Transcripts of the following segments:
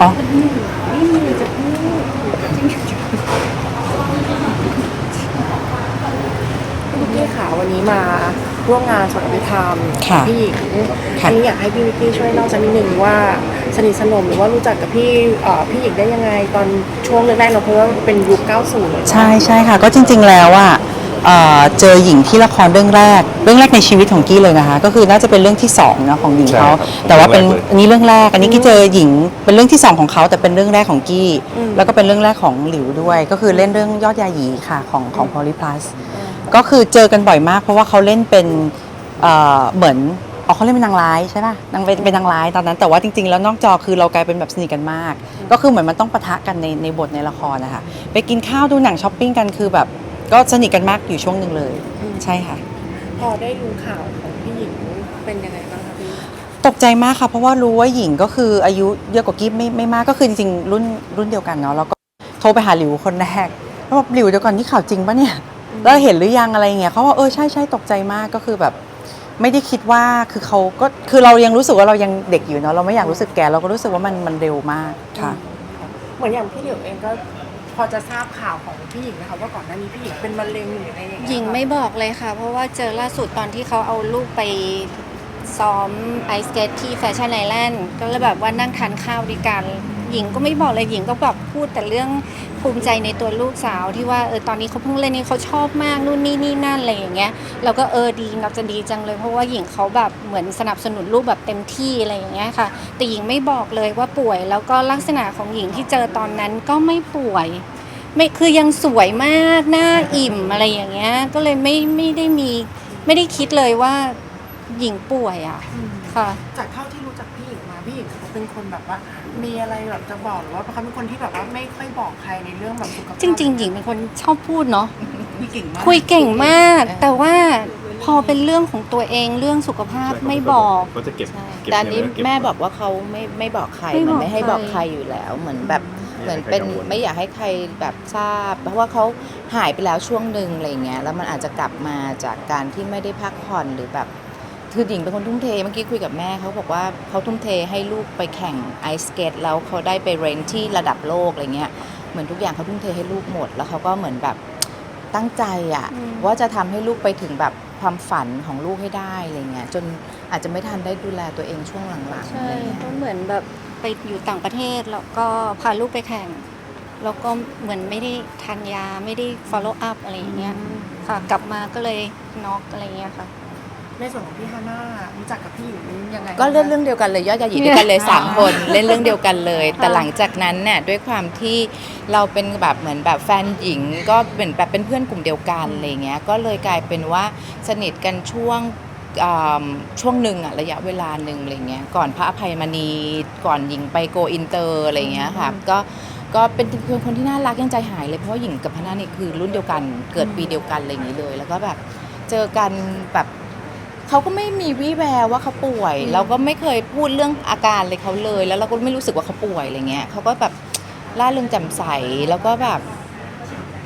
อ๋อพี่ค่ะวันนี้มาร่วมงานสวดอภิธรรมค่ะพี่หญิงค่ะอันนี้อยากให้พี่วิกกี้ช่วยเล่าสักนิดนึงว่าสนิทสนมหรือว่ารู้จักกับพี่เอ่อพี่หญิงได้ยังไงตอนช่วงแรกๆเราเพราะว่าเป็นยุค 90 ใช่ใช่ค่ะ ก็จริงๆแล้วอะ เอ่อเจอหญิงที่ละครเรื่องแรก เรื่องแรกในชีวิตของกี้เลยนะคะ ก็คือน่าจะเป็นเรื่องที่สองเนอะของหญิงใช่เขาครับแต่ว่าเป็นเรื่องแรกเลย อันนี้เรื่องแรก อันนี้กี้เจอหญิงเป็นเรื่องที่สองของเขาแต่เป็นเรื่องแรกของกี้แล้วก็เป็นเรื่องแรกของหลิวด้วย ก็คือเล่นเรื่องยอดยาหยีค่ะของของพอลิพลัส ก็คือเจอกันบ่อยมาก เพราะว่าเขาเล่นเป็นเอ่อเหมือนอ๋อเขาเล่นเป็นนางร้ายใช่ป่ะนางเป็นเป็นนางร้ายตอนนั้นแต่ว่าจริง ๆ แล้วนอกจอคือเรากลายเป็นแบบสนิทกันมาก ก็คือเหมือนมันต้องปะทะกันในในบทในละครนะคะไปกินข้าวดูหนังช้อปปิ้งกันคือแบบ ก็สนิทกันมากอยู่ช่วงหนึ่งเลย ใช่ค่ะ พอได้รู้ข่าวของพี่หญิงเป็นยังไงบ้างคะพี่ตกใจมากค่ะ เพราะว่ารู้ว่าหญิงก็คืออายุเยอะกว่ากิ๊บไม่ไม่มากก็คือจริงๆรุ่นรุ่นเดียวกันเนาะแล้วก็โทรไปหาหลิวคนแรกแล้วบอกหลิวเดี๋ยวก่อนนี่ข่าวจริงปะเนี่ยแล้วเห็นหรือยังอะไรเงี้ยเขาว่าเออใช่ใช่ตกใจมากก็คือแบบ ไม่ได้คิดว่าคือเขาก็คือเรายังรู้สึกว่าเรายังเด็กอยู่เนาะเราไม่อยากรู้สึกแก่เราก็รู้สึกว่ามันมันเร็วมากค่ะ เหมือนอย่างพี่เหลียวเองก็ พอจะทราบข่าวของพี่หญิงนะคะว่าก่อนหน้านี้พี่หญิงเป็นมะเร็งหรืออะไรอย่างเงี้ยหญิงไม่บอกเลยค่ะ เพราะว่าเจอล่าสุดตอนที่เขาเอาลูกไปซ้อมไอสเกตที่แฟชั่นไอแลนด์ก็เลยแบบว่านั่งทานข้าวด้วยกัน หญิงก็ไม่บอกเลยหญิงก็แบบพูดแต่เรื่องภูมิใจในตัวลูกสาวที่ว่าเออตอนนี้เขาเพิ่งเล่นนี่เขาชอบมากนู่นนี่นี่นั่นอะไรอย่างเงี้ยเราก็เออดีเราจะดีจังเลยเพราะว่าหญิงเขาแบบเหมือนสนับสนุนลูกแบบเต็มที่อะไรอย่างเงี้ยค่ะ แต่หญิงไม่บอกเลยว่าป่วย แล้วก็ลักษณะของหญิงที่เจอตอนนั้นก็ไม่ป่วย ไม่คือยังสวยมากหน้าอิ่มอะไรอย่างเงี้ยก็เลยไม่ไม่ได้มีไม่ได้คิดเลยว่าหญิงป่วยอะค่ะ จากเท่าที่รู้จักพี่หญิงมาพี่หญิงเขาเป็นคนแบบว่า มีอะไรแบบจะบอกหรือว่าเขาเป็นคนที่แบบว่าไม่ค่อยบอกใครในเรื่องแบบสุขภาพจริง ๆ หญิงเป็นคนชอบพูดเนาะคุยเก่งมากคุยเก่งมาก แต่ว่าพอเป็นเรื่องของตัวเองเรื่องสุขภาพไม่บอก ก็จะเก็บใช่เก็บแต่อันนี้เงินไว้เก็บแม่บอกว่าเขาไม่ไม่บอกใครไม่มันบอกไม่ให้ใคร บอกใครอยู่แล้วเหมือนแบบไม่เหมือนอยากให้เป็นใครกังวลไม่อยากให้ใครแบบทราบ เพราะว่าเขาหายไปแล้วช่วงหนึ่งอะไรเงี้ยแล้วมันอาจจะกลับมาจากการที่ไม่ได้พักผ่อนหรือแบบ คือหญิงเป็นคนทุ่มเทเมื่อกี้คุยกับแม่เขาบอกว่าเขาทุ่มเทให้ลูกไปแข่งไอสเกตแล้วเขาได้ไปเรนที่ระดับโลกอะไรเงี้ยเหมือนทุกอย่างเขาทุ่มเทให้ลูกหมด แล้วเขาก็เหมือนแบบตั้งใจอะอืมว่าจะทำให้ลูกไปถึงแบบความฝันของลูกให้ได้อะไรเงี้ยจนอาจจะไม่ทันได้ดูแลตัวเองช่วงหลังๆใช่อะไรเงี้ยก็เหมือนแบบไปอยู่ต่างประเทศแล้วก็พาลูกไปแข่งแล้วก็เหมือนไม่ได้ทานยาไม่ได้ follow up อะไรอย่างเงี้ยค่ะ กลับมาก็เลยน็อกอะไรเงี้ยค่ะ ในส่วนของพี่ฮาน่ารู้จักกับพี่หญิงยังไงก็เล่นบ้างคะเรื่องเดียวกันเลยยอดยาหยีด้วยกันเลยสามคนเล่นเรื่องเดียวกันเลย แต่หลังจากนั้นเนี่ยด้วยความที่เราเป็นแบบเหมือนแบบแฟนหญิง ก็เป็นแบบเป็นเพื่อนกลุ่มเดียวกันอะไรเงี้ยก็เลยกลายเป็นว่าสนิทกันช่วงอ่าช่วงหนึ่งอะระยะเวลาหนึ่งอะไรเงี้ยก่อนพระอภัยมณีก่อนหญิงไปโกอินเตอร์อะไรเงี้ยค่ะก็ก็เป็นเป็นคนที่น่ารักยังใจหายเลยเพราะว่าหญิงกับพระนานี่คือรุ่นเดียวกันเกิดปีเดียวกันอะไรอย่างนี้เลย แล้วก็แบบเจอกันแบบ เขาก็ไม่มีวี่แววว่าเขาป่วย เราก็ไม่เคยพูดเรื่องอาการเลยเขาเลย แล้วเราก็ไม่รู้สึกว่าเขาป่วยอะไรเงี้ยเขาก็แบบล่าเริงแจ่มใสแล้วก็แบบ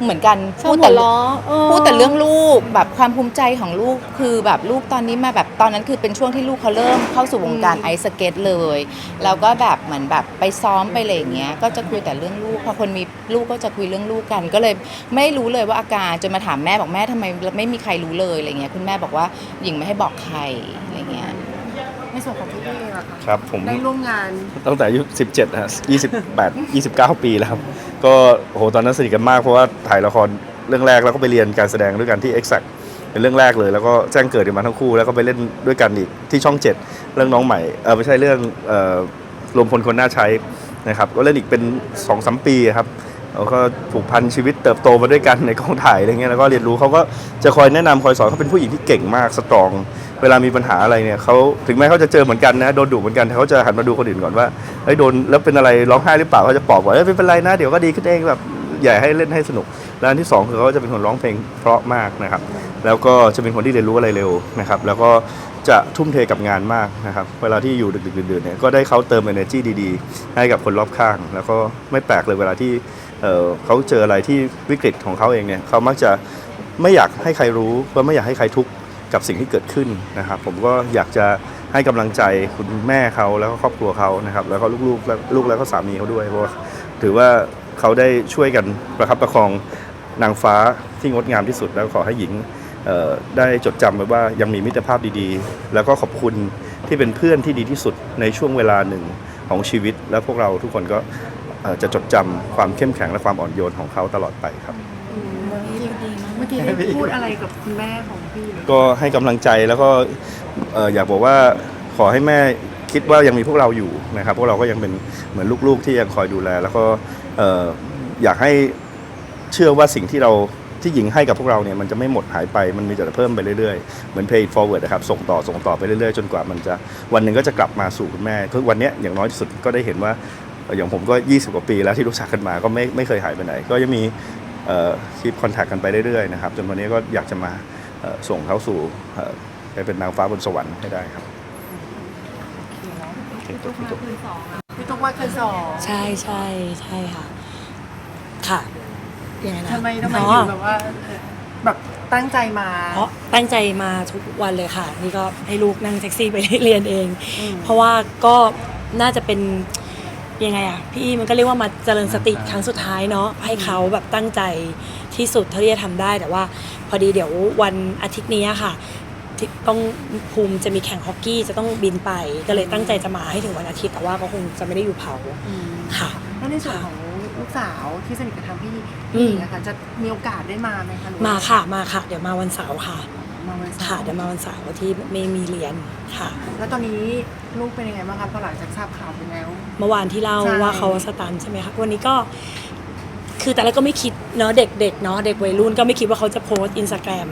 เหมือนกันชอบแต่หัวเราะเออ พูดแต่เรื่องลูกแบบความภูมิใจของลูกคือแบบลูกตอนนี้มาแบบตอนนั้นคือเป็นช่วงที่ลูกเขาเริ่มเข้าสู่วงการไอซ์สเก็ตเลยแล้วก็แบบเหมือนแบบไปซ้อมไปอะไรอย่างเงี้ยก็จะคุยแต่เรื่องลูกพอคนมีลูกก็จะคุยเรื่องลูกกัน ก็เลยไม่รู้เลยว่าอาการจนมาถามแม่บอกแม่ทำไมไม่มีใครรู้เลยอะไรเงี้ยคุณแม่บอกว่าหญิงไม่ให้บอกใครอะไรเงี้ย ในส่วนของพี่เออะค่ะครับผม ได้ร่วมงานตั้งแต่อายุ17ฮะ28 29 ปีแล้วครับ ก็โหตอนนั้นสนิทกันมากเพราะว่าถ่ายละครเรื่องแรกแล้วก็ไปเรียนการแสดงด้วยกันที่ Exact เป็นเรื่องแรกเลยแล้วก็แจ้งเกิดกันมาทั้งคู่ แล้วก็ไปเล่นด้วยกันอีกที่ช่อง 7 เรื่องน้องใหม่เออไม่ใช่เรื่องเออรวมพลคนน่าใช้นะครับก็เล่นอีกเป็น2อสปีครับแล้วก็ผูกพันชีวิตเติบโตมาด้วยกันในกองถ่ายอะไรเงี้ยแล้วก็เรียนรู้เขาก็จะคอยแนะนำคอยสอนเขาเป็นผู้หญิงที่เก่งมากสตรอง เวลามีปัญหาอะไรเนี่ยเขาถึงแม้เขาจะเจอเหมือนกันนะโดนดุเหมือนกันแต่เขาจะหันมาดูคนอื่นก่อนว่าเฮ้ยโดนแล้วเป็นอะไรร้องไห้หรือเปล่าเขาจะปลอบว่าเอ้ยไม่เป็นไรนะเดี๋ยวก็ดีขึ้นเองแบบอย่าให้เล่นให้สนุกแล้วอันที่สองคือเขาจะเป็นคนร้องเพลงเพราะมากนะครับ แล้วก็จะเป็นคนที่เรียนรู้อะไรเร็วนะครับ แล้วก็จะทุ่มเทกับงานมากนะครับ เวลาที่อยู่ดึกๆดื่นๆเนี่ยก็ได้เขาเติม energy ดีๆ ให้กับคนรอบข้าง แล้วก็ไม่แปลกเลยเวลาที่เเขาเจออะไรที่วิกฤตของเขาเองเนี่ยเขามักจะไม่อยากให้ใครรู้ว่าไม่อยากให้ใครทุกข์ กับสิ่งที่เกิดขึ้นนะครับ ผมก็อยากจะให้กำลังใจคุณแม่เขาแล้วก็ครอบครัวเขานะครับ แล้วก็ลูกๆและลูกแล้วก็สามีเขาด้วยเพราะว่าถือว่าเขาได้ช่วยกันประคับประคองนางฟ้าที่งดงามที่สุด แล้วขอให้หญิงได้จดจำไว้ว่ายังมีมิตรภาพดีๆ แล้วก็ขอบคุณที่เป็นเพื่อนที่ดีที่สุดในช่วงเวลาหนึ่งของชีวิต แล้วพวกเราทุกคนก็จะจดจำความเข้มแข็งและความอ่อนโยนของเขาตลอดไปครับ เมื่อกี้ได้พูดอะไรกับคุณแม่ของพี่ก็ให้กำลังใจแล้วก็เอ่ออยากบอกว่าขอให้แม่คิดว่ายังมีพวกเราอยู่นะครับ พวกเราก็ยังเป็นเหมือนลูกๆที่ยังคอยดูแล แล้วก็เอ่ออยากให้เชื่อว่าสิ่งที่เราที่หญิงให้กับพวกเราเนี่ยมันจะไม่หมดหายไปมันมีแต่เพิ่มไปเรื่อยๆ เหมือน pay it forward นะครับ ส่งต่อส่งต่อไปเรื่อยๆ จนกว่ามันจะวันหนึ่งก็จะกลับมาสู่คุณแม่คือวันเนี้ยอย่างน้อยที่สุดก็ได้เห็นว่าเอ่ออย่างผมก็ 20 กว่าปีแล้วที่รู้จักกันมาก็ไม่ไม่เคยหายไปไหน ก็ยังมี คีปคอนแทคกันไปเรื่อยๆนะครับจนวันนี้ก็อยากจะมาเอ่อส่งเขาสู่เอ่อไปเป็นนางฟ้าบนสวรรค์ให้ได้ครับพี่ตุ๊กมาคืนสองพี่ตุ๊กมาคืนสองใช่ใช่ใช่ค่ะ ค่ะยังไงนะทำไมทำไมอ๋ถึองแบบว่าเออแบบตั้งใจมาเพราะตั้งใจมาทุกวันเลยค่ะ นี่ก็ให้ลูกนั่งแท็กซี่ไปเรียนเองอืมเพราะว่าก็น่าจะเป็น ยังไงอะพี่มันก็เรียกว่ามาเจริญสติครั้งสุดท้ายเนาะให้เขาแบบตั้งใจที่สุดเท่าที่จะทำได้แต่ว่า พอดีเดี๋ยววันอาทิตย์นี้ค่ะที่ต้องภูมิจะมีแข่งฮอกกี้จะต้องบินไป ก็เลยตั้งใจจะมาให้ถึงวันอาทิตย์แต่ว่าก็คงจะไม่ได้อยู่เผาค่ะ แล้วในส่วนของลูกสาวที่สนิทกับทางพี่อืพี่มนะคะจะมีโอกาสได้มาไหมคะหรือว่มาค่ะมาค่ะ เดี๋ยวมาวันเสาร์ค่ะ มาวันเสาร์ค่ะเดี๋ยวมาวันเสาร์ที่ไม่มีเรียนค่ะ แล้วตอนนี้ลูกเป็นยังไงบ้างคะพอหลังจากทราบข่าวไปแล้ว เมื่อวานที่เล่าใช่ ว่าเขาสตันใช่ไหมคะวันนี้ก็ คือแต่แรกก็ไม่คิดเนาะเด็กๆเนาะเด็กวัยรุ่นก็ไม่คิดว่าเขาจะโพสอินสตาแกรม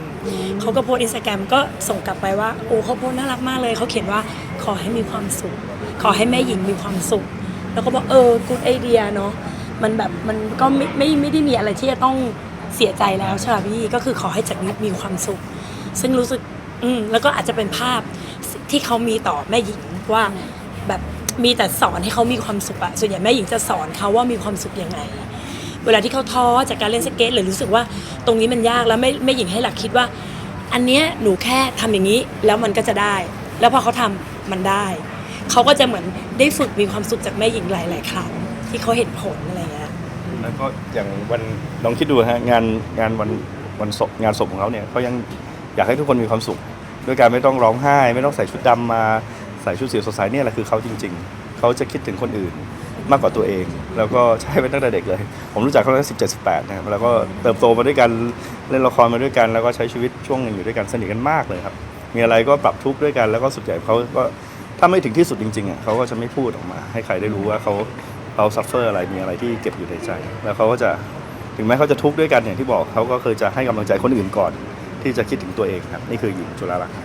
เขาก็โพสอินสตาแกรมก็ส่งกลับไปว่าโอ้เขาโพสน่ารักมากเลยเขาเขียนว่าขอให้มีความสุข ขอให้แม่หญิงมีความสุข แล้วก็บอกเออกูดไอเดียเนาะมันแบบมันก็ไม่ไม่ไม่ได้มีอะไรที่จะต้องเสียใจแล้วใช่ไหมพี่ก็คือขอให้จากนี้มีความสุข ซึ่งรู้สึกอืมแล้วก็อาจจะเป็นภาพที่เขามีต่อแม่หญิงว่าแบบมีแต่สอนให้เขามีความสุขอะส่วนใหญ่แม่หญิงจะสอนเขาว่ามีความสุขยังไง เวลาที่เขาท้อจากการเล่นสเก็ตหรือรู้สึกว่าตรงนี้มันยากแล้วแม่แม่หญิงให้หลักคิดว่า อันเนี้ยหนูแค่ทำอย่างนี้แล้วมันก็จะได้ แล้วพอเขาทำมันได้เขาก็จะเหมือนได้ฝึกมีความสุขจากแม่หญิงหลาย ๆ ครั้งที่เขาเห็นผลอะไรอย่างเงี้ยแล้วก็อย่างวันลองคิดดูฮะงานงานวันวันศพงานศพของเขาเนี่ยเขายัง อยากให้ทุกคนมีความสุข ด้วยการไม่ต้องร้องไห้ ไม่ต้องใส่ชุดดำมาใส่ชุดสีสดใสเนี่ยแหละคือเขาจริง ๆ เขาจะคิดถึงคนอื่นมากกว่าตัวเอง แล้วก็ใช้ไปตั้งแต่เด็กเลย ผมรู้จักเขาตั้งแต่สิบเจ็ดสิบแปดนะครับแล้วก็เติบโตมาด้วยกันเล่นละครมาด้วยกัน แล้วก็ใช้ชีวิตช่วงหนึ่งอยู่ด้วยกันสนิทกันมากเลยครับ มีอะไรก็ปรับทุกข์ด้วยกันแล้วก็สุดใหญ่เขาก็ถ้าไม่ถึงที่สุดจริงๆอะเขาก็จะไม่พูดออกมา ให้ใครได้รู้ว่าเขาเขาซัฟเฟอร์อะไรมีอะไรที่เก็บอยู่ในใจ แล้วเขาก็จะถึงแม้เขาจะทุกข์ด้วยกันอย่างที่บอกเขาก็เคยจะให้กำลังใจคนอื่นก่อน ที่จะคิดถึงตัวเองครับ นี่คือหญิงจุฬาลักษณ์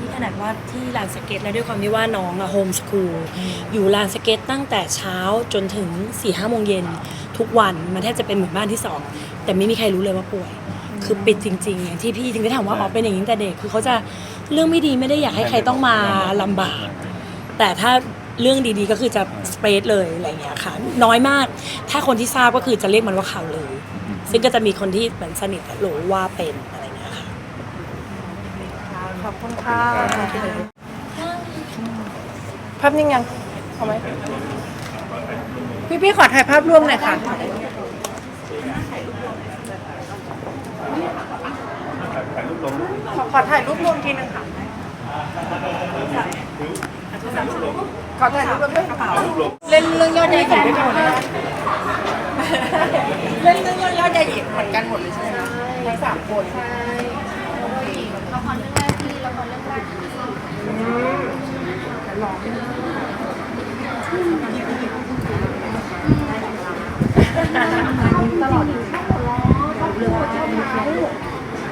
นี่ขนาดว่าที่ลานสเก็ตแล้วด้วยความที่ว่าน้องอะโฮมสคูลอยู่ลานสเก็ตตั้งแต่เช้าจนถึง4ี่ห้าโมงเย็นทุกวันมันแทบจะเป็นเหมือนบ้านที่สองแต่ไม่มีใครรู้เลยว่าป่วย คือปิดจริงๆอย่างที่พี่ถึงได้ถามว่าอ๋อเป็นอย่างนี้ตั้งแต่เด็กคือเขาจะเรื่องไม่ดีไม่ได้อยากให้ใครต้องมาลำบาก แต่ถ้าเรื่องดีๆก็คือจะสเปซเลยอะไรอย่างเงี้ยค่ะ น้อยมาก ถ้าคนที่ทราบก็คือจะเรียกมันว่าข่าวเลย ซึ่งก็จะมีคนที่เหมือนสนิทรู้ว่าเป็นอะไร อย่างเงี้ยค่ะขอบคุณค่ะภาพนิ่งยังเอาไหมพี่พี่ๆขอถ่ายภาพร่วมหน่อยค่ะขอขอถ่ายรูปรวมทีนึงค่ะขอถ่ายรูปรวมด้วยกระเป๋าเล่นเรื่องยอดใหญ่หญิงด้วยกันหมดเลยนะเล่นเรื่องยอดใหญ่หญิงเหมือนกันหมดเลยใช่ไหมคะ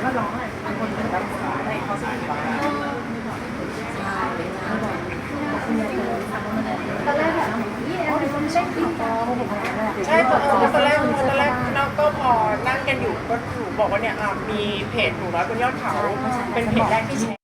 ทั้งสามคนใช่ใช่ตอนตอนแรกตอนแรกเราก็พอนั่งกันอยู่ก็หนูบอกว่าเนี่ยมีเพจหนูน้อยบนยอดเขาเป็นเพจแรกที่แชร์